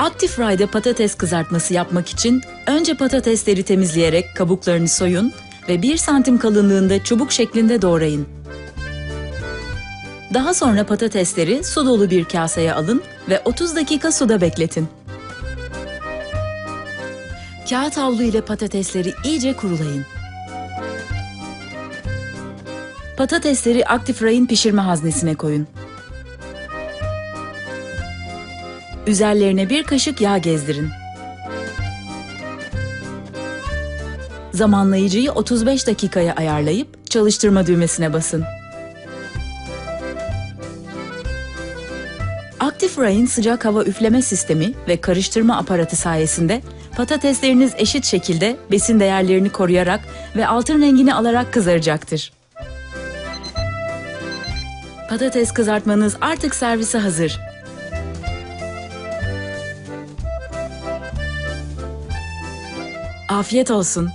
Active Fry'de patates kızartması yapmak için önce patatesleri temizleyerek kabuklarını soyun ve 1 santim kalınlığında çubuk şeklinde doğrayın. Daha sonra patatesleri su dolu bir kaseye alın ve 30 dakika suda bekletin. Kağıt havlu ile patatesleri iyice kurulayın. Patatesleri Active Fry'in pişirme haznesine koyun. Üzerlerine bir kaşık yağ gezdirin. Zamanlayıcıyı 35 dakikaya ayarlayıp çalıştırma düğmesine basın. Active Fry'in sıcak hava üfleme sistemi ve karıştırma aparatı sayesinde patatesleriniz eşit şekilde besin değerlerini koruyarak ve altın rengini alarak kızaracaktır. Patates kızartmanız artık servise hazır. Afiyet olsun.